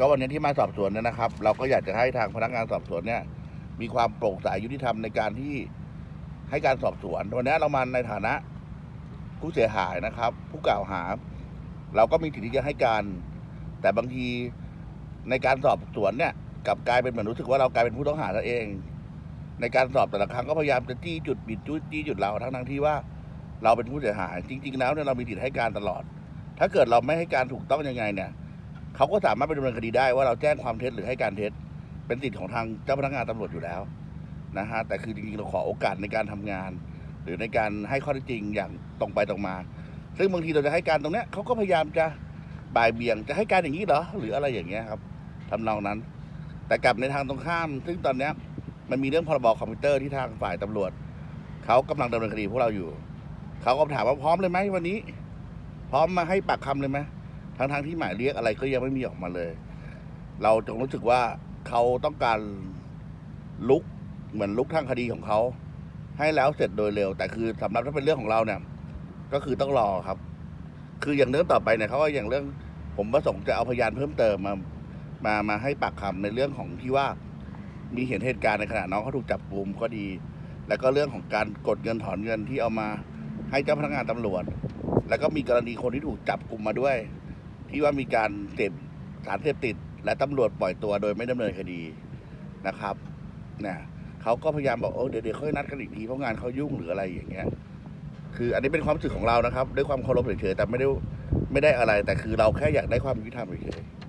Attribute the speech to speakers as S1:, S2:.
S1: ก็วันนี้ที่มาสอบสวนเนี่ยนะครับ เราก็อยากจะให้ทางพนักงานสอบสวนเนี่ย มีความโปร่งใสยุติธรรมในการที่ให้การสอบสวน วันนี้เรามาในฐานะผู้เสียหายนะครับ ผู้กล่าวหา เราก็มีสิทธิ์ที่จะให้การ แต่บางทีในการสอบสวนเนี่ยกลับกลายเป็นเหมือนรู้สึกว่าเรากลายเป็นผู้ต้องหาซะเอง ในการสอบแต่ละครั้งก็พยายามจะจี้จุดบิดจุดจี้จุดเราทั้งทั้งที่ว่าเราเป็นผู้เสียหาย จริง ๆ แล้วเนี่ยเรามีสิทธิ์ให้การตลอด ถ้าเกิดเราไม่ให้การถูกต้องยังไงเนี่ย เขาก็สามารถไปดำเนินคดีได้ว่าเราแจ้งความเท็จหรือให้การเท็จ เป็นสิทธิ์ของทางเจ้าพนักงานตำรวจอยู่แล้วนะฮะแต่คือจริงๆเราขอโอกาสในการทำงาน หรือในการให้ข้อเท็จจริงอย่างตรงไปตรงมา ซึ่งบางทีเราจะให้การตรงเนี้ยเขาก็พยายามจะบ่ายเบี่ยงจะให้การอย่างนี้เหรอหรืออะไรอย่างเงี้ยครับทำนองนั้น แต่กลับในทางตรงข้าม ซึ่งตอนเนี้ยมันมีเรื่องพรบคอมพิวเตอร์ที่ทางฝ่ายตำรวจเขากำลังดำเนินคดีพวกเราอยู่เขาก็ถามว่าพร้อมเลยไหมวันนี้ พร้อมมาให้ปากคำเลยไหม ทั้งทางๆที่หมายเรียกอะไรก็ยังไม่มีออกมาเลย เราจงรู้สึกว่าเขาต้องการลุกเหมือนลุกทางคดีของเขา ให้แล้วเสร็จโดยเร็ว แต่คือสำหรับถ้าเป็นเรื่องของเราเนี่ย ก็คือต้องรอครับ คืออย่างเรื่องต่อไปเนี่ยเขาก็อย่างเรื่อง ผมประสงค์จะเอาพยานเพิ่มเติมมามามาให้ปากคำในเรื่องของที่ว่า มีเห็นเหตุการณ์ในขณะน้องเขาถูกจับกลุ่มก็ดี แล้วก็เรื่องของการกดเงินถอนเงินที่เอามาให้เจ้าพนักงานตำรวจ แล้วก็มีกรณีคนที่ถูกจับกลุ่มมาด้วย ที่ว่ามีการเสพสารเสพติด และตำรวจปล่อยตัวโดยไม่ดำเนินคดีนะครับเนี่ยเขาก็พยายามบอกโอ้เดี๋ยวเดี๋ยวค่อยนัดกันอีกทีเพราะงานเขายุ่งหรืออะไรอย่างเงี้ย คืออันนี้เป็นความรู้สึกของเรานะครับ ด้วยความเคารพเฉยๆแต่ไม่ได้ไม่ได้อะไร แต่คือเราแค่อยากได้ความยุติธรรมเฉยๆ